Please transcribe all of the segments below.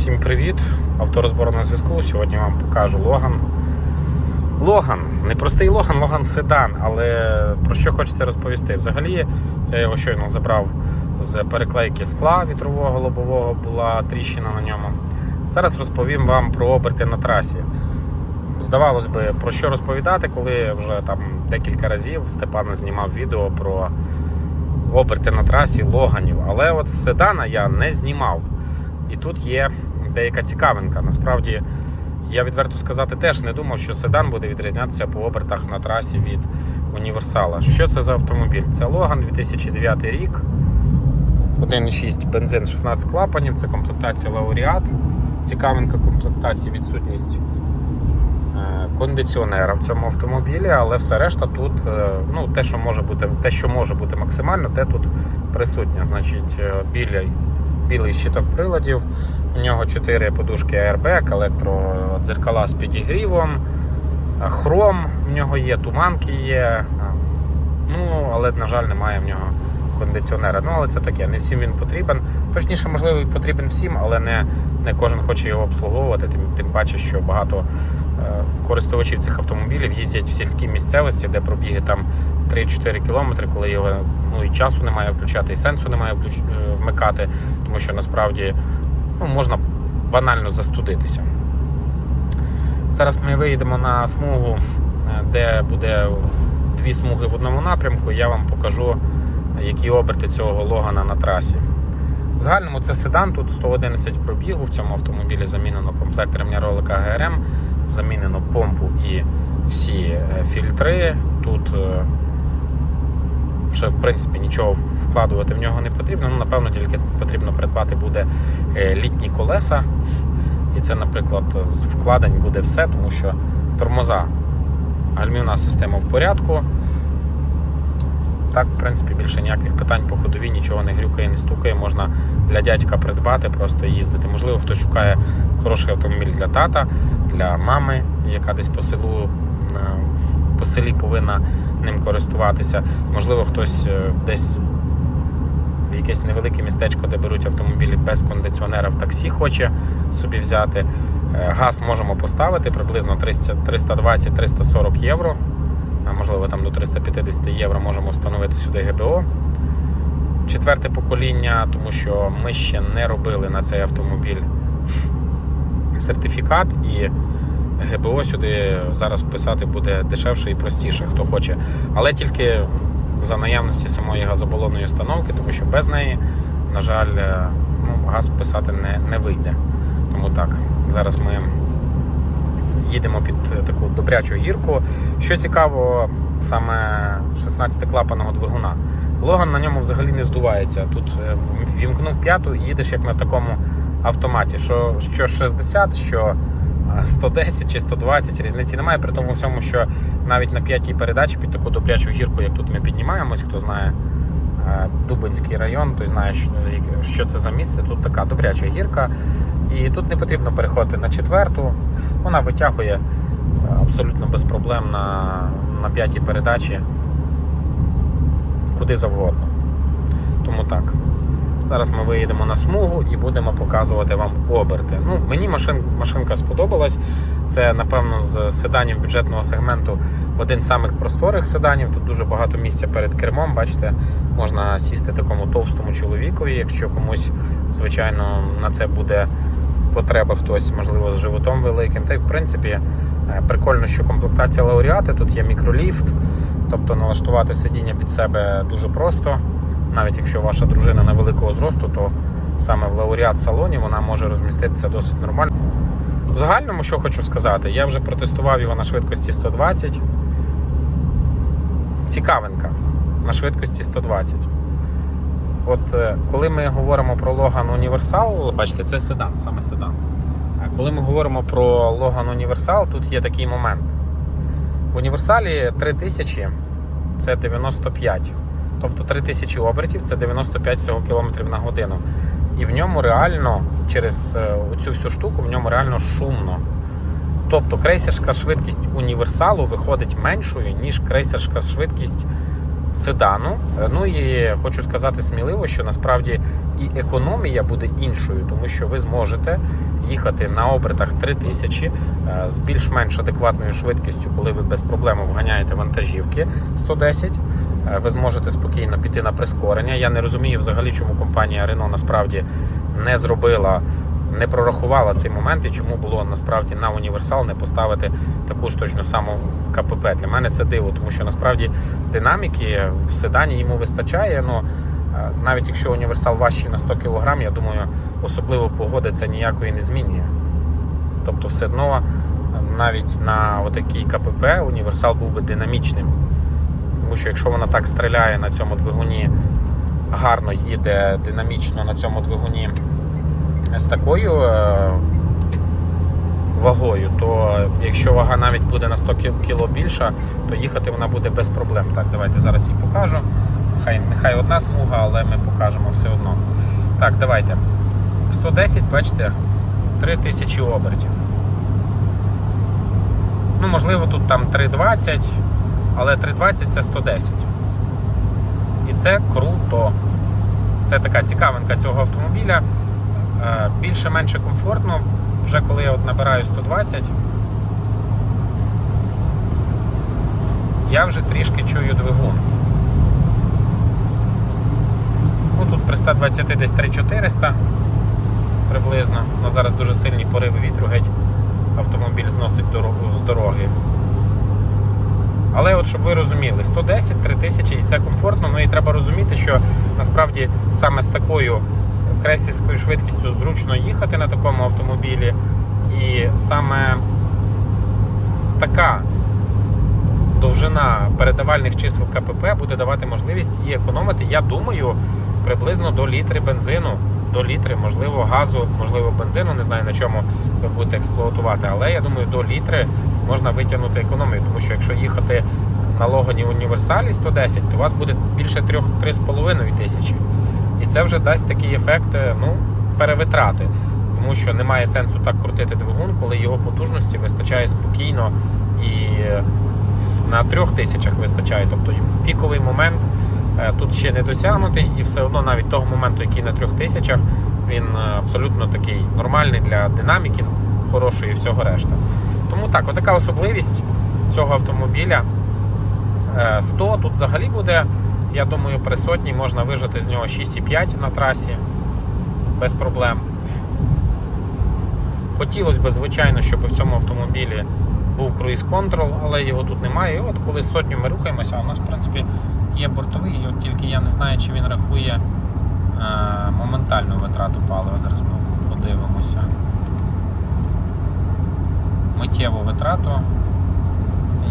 Всім привіт! Авторозбор на зв'язку. Сьогодні вам покажу Логан. Логан, не простий Логан, Логан седан, але про що хочеться розповісти. Взагалі, я його щойно забрав з переклейки скла вітрового лобового, була тріщина на ньому. Зараз розповім вам про оберти на трасі. Здавалось би, про що розповідати, коли вже там декілька разів Степан знімав відео про оберти на трасі Логанів. Але от седана я не знімав. І тут є деяка цікавинка. Насправді, я відверто сказати, теж не думав, що седан буде відрізнятися по обертах на трасі від універсала. Що це за автомобіль? Це Логан 2009 рік. 1,6 бензин 16 клапанів, це комплектація Лауреат. Цікавинка комплектації, відсутність е, кондиціонера в цьому автомобілі, але все решта тут, е, ну, те, що може бути, те, що може бути максимально, те тут присутнє. Значить, е, біля білий щиток приладів. У нього 4 подушки airbag, електродзеркала з підігрівом, хром в нього є, туманки є. Ну, але, на жаль, немає в нього кондиціонера. Ну, але це таке, не всім він потрібен. Точніше, можливо, потрібен всім, але не, не кожен хоче його обслуговувати. Тим, тим паче, що багато е, користувачів цих автомобілів їздять в сільській місцевості, де пробіги там 3-4 кілометри, коли його ну, і часу немає включати, і сенсу немає включ... вмикати, тому що насправді ну, можна банально застудитися. Зараз ми виїдемо на смугу, е, де буде дві смуги в одному напрямку. Я вам покажу, які оберти цього логана на трасі. В загальному це седан, тут 111 пробігу. В цьому автомобілі замінено комплект ремня ролика ГРМ, замінено помпу і всі е, фільтри. Тут е, вже в принципі нічого вкладувати в нього не потрібно. Ну, напевно, тільки потрібно придбати буде е, літні колеса. І це, наприклад, з вкладень буде все, тому що тормоза, гальмівна система в порядку. Так, в принципі, більше ніяких питань по ходові, нічого не грюкає, не стукає. Можна для дядька придбати, просто їздити. Можливо, хтось шукає хороший автомобіль для тата, для мами, яка десь по селу е, по селі повинна ним користуватися. Можливо, хтось е, десь в якесь невелике містечко, де беруть автомобілі без кондиціонера в таксі, хоче собі взяти. Е, Газ можемо поставити приблизно 320-340 євро. А можливо, там до 350 євро можемо встановити сюди ГБО. Четверте покоління, тому що ми ще не робили на цей автомобіль сертифікат і ГБО сюди зараз вписати буде дешевше і простіше, хто хоче. Але тільки за наявності самої газобалонної установки, тому що без неї, на жаль, е, ну, газ вписати не, не вийде. Тому так, зараз ми їдемо під е, таку добрячу гірку. Що цікаво, саме 16-клапаного двигуна. Логан на ньому взагалі не здувається. Тут е, вімкнув п'яту і їдеш як на такому автоматі. Що, що 60, що 110 чи 120, різниці немає. При тому всьому, що навіть на п'ятій передачі під таку добрячу гірку, як тут ми піднімаємось, хто знає е, Дубинський район, той знає, що- це за місце. Тут така добряча гірка. І тут не потрібно переходити на четверту. Вона витягує е, абсолютно без проблем на, на п'ятій передачі куди завгодно. Тому так. Зараз ми виїдемо на смугу і будемо показувати вам оберти. Ну, мені машин, машинка сподобалась. Це, напевно, з седанів бюджетного сегменту один з самих просторих седанів. Тут дуже багато місця перед кермом. Бачите, можна сісти такому товстому чоловікові, якщо комусь, звичайно, на це буде потреба хтось, можливо, з животом великим. Та й в принципі е, прикольно, що комплектація лауреати, тут є мікроліфт, тобто налаштувати сидіння під себе дуже просто. Навіть якщо ваша дружина невеликого зросту, то саме в лауреат салоні вона може розміститися досить нормально. В загальному, що хочу сказати, я вже протестував його на швидкості 120. Цікавинка на швидкості 120. От е, коли ми говоримо про Logan Універсал, бачите, це седан, саме седан. А коли ми говоримо про Logan Універсал, тут є такий момент. В універсалі 3000 це 95. Тобто 3000 обертів це 95 всього кілометрів на годину. І в ньому реально через е, цю всю штуку в ньому реально шумно. Тобто крейсерська швидкість універсалу виходить меншою, ніж крейсерська швидкість седану. Е, Ну і хочу сказати сміливо, що насправді і економія буде іншою, тому що ви зможете їхати на обертах 3000 е, з більш-менш адекватною швидкістю, коли ви без проблем вганяєте вантажівки 110. Е, Ви зможете спокійно піти на прискорення. Я не розумію взагалі, чому компанія Renault насправді не зробила, не прорахувала цей момент і чому було насправді на універсал не поставити таку ж точно саму КПП. Для мене це диво, тому що насправді динаміки в седані йому вистачає. Ну е, навіть якщо універсал важчий на 100 кг, я думаю, особливо погоди це ніякої не змінює. Тобто, все одно е, навіть на отакій КПП універсал був би динамічним. Тому що якщо вона так стріляє на цьому двигуні, гарно їде динамічно на цьому двигуні з такою е, вагою, то якщо вага навіть буде на 100 кі- кіло більша, то їхати вона буде без проблем. Так, давайте зараз її покажу. Хай, нехай одна смуга, але ми покажемо все одно. Так, давайте. 110, бачите, 3000 обертів. Ну, можливо, тут там 320, але 320 це 110. І це круто. Це така цікавинка цього автомобіля. Е, Більше-менше комфортно. Вже коли я от набираю 120, я вже трішки чую двигун. Ну, тут при 120 десь 3400 приблизно. Ну, зараз дуже сильні пориви вітру, геть автомобіль зносить з дороги. Але от щоб ви розуміли, 110, 3000 і це комфортно. Ну і треба розуміти, що насправді саме з такою крейсерською швидкістю зручно їхати на такому автомобілі. І саме така довжина передавальних чисел КПП буде давати можливість і економити, я думаю, приблизно до літри бензину, до літри, можливо, газу, можливо, бензину, не знаю на чому ви будете експлуатувати, але я думаю, до літри можна витягнути економію, тому що якщо їхати на Логані універсалі 110, то у вас буде більше 3-3,5 тисячі. І це вже дасть такий ефект е, ну, перевитрати. Тому що немає сенсу так крутити двигун, коли його потужності вистачає спокійно і е, на трьох тисячах вистачає. Тобто піковий момент е, тут ще не досягнутий, і все одно навіть того моменту, який на трьох тисячах, він абсолютно такий нормальний для динаміки, хорошої і всього решта. Тому так, отака особливість цього автомобіля. Е, 100 тут взагалі буде, я думаю, при сотні можна вижити з нього 6,5 на трасі без проблем. Хотілося б, звичайно, щоб в цьому автомобілі був круїз-контрол, але його тут немає. І от коли сотню ми рухаємося, у нас, в принципі, є бортовий, і от тільки я не знаю, чи він рахує е, моментальну витрату палива. Зараз ми подивимося. Миттєву витрату.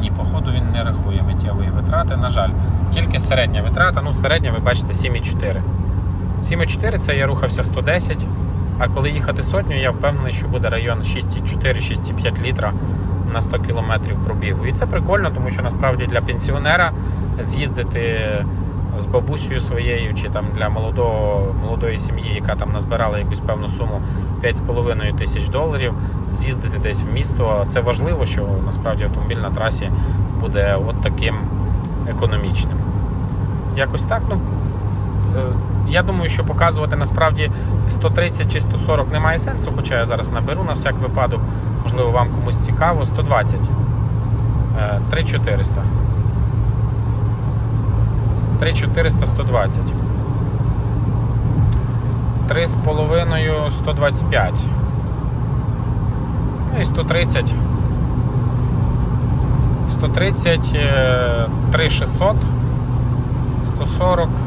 Ні, походу він не рахує миттєвої витрати. На жаль, тільки середня витрата. Ну, середня, ви бачите, 7,4. 7,4 це я рухався 110. А коли їхати сотню, я впевнений, що буде район 6,4-6,5 літра на 100 кілометрів пробігу. І це прикольно, тому що насправді для пенсіонера з'їздити з бабусею своєю чи там для молодого, молодої сім'ї, яка там назбирала якусь певну суму 5,5 тисяч доларів, з'їздити десь в місто. Це важливо, що насправді автомобіль на трасі буде от таким економічним. Якось так, ну. е, Я думаю, що показувати насправді 130 чи 140 немає сенсу, хоча я зараз наберу на всяк випадок. Можливо, вам комусь цікаво. 120. Е, 3400. 3400 120. 3,5 125. Ну і 130. 130 е, 3600. 140. –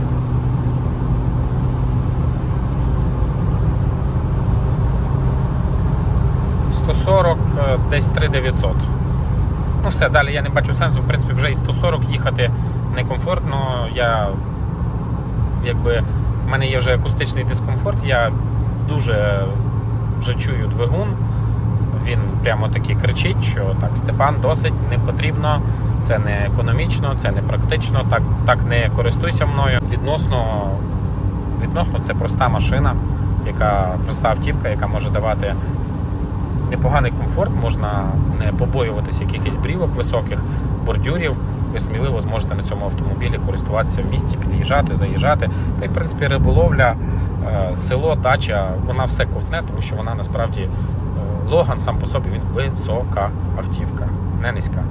140, е, десь 3900. Ну все, далі я не бачу сенсу, в принципі, вже і 140 їхати некомфортно. Я якби в мене є вже акустичний дискомфорт, я дуже вже чую двигун. Він прямо таки кричить, що так, Степан, досить не потрібно, це не економічно, це не практично, так, так не користуйся мною. Відносно, відносно це проста машина, яка проста автівка, яка може давати непоганий комфорт, можна не побоюватися якихось брівок високих, бордюрів. Ви сміливо зможете на цьому автомобілі користуватися в місті, під'їжджати, заїжджати. Та й в принципі риболовля, е, село, дача, вона все ковтне, тому що вона насправді е, Логан сам по собі він висока автівка, не низька.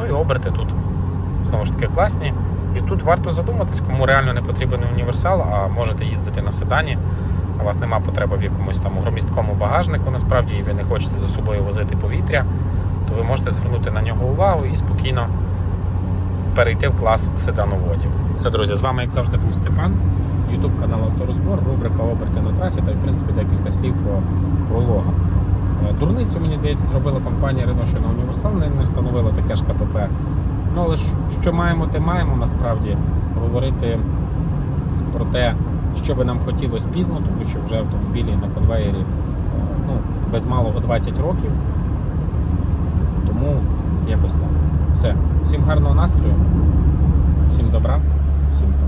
Ну і оберти тут знову ж таки класні. І тут варто задуматись, кому реально не потрібен універсал, а можете їздити на седані. У вас нема потреби в якомусь там громісткому багажнику, насправді, і ви не хочете за собою возити повітря, то ви можете звернути на нього увагу і спокійно перейти в клас седановодів. Все, друзі, з вами, як завжди, був Степан, Ютуб канал Авторозбор, рубрика Оберти на трасі та, в принципі, декілька слів про, про Логан. Е, Дурницю, мені здається, зробила компанія Renault, що на універсал не, встановила таке ж КПП. Ну, але що маємо, те маємо насправді говорити про те, що би нам хотілося пізно, тому що вже автомобілі на конвеєрі е, ну, без малого 20 років. Тому якось так. Все. Всім гарного настрою, всім добра, всім.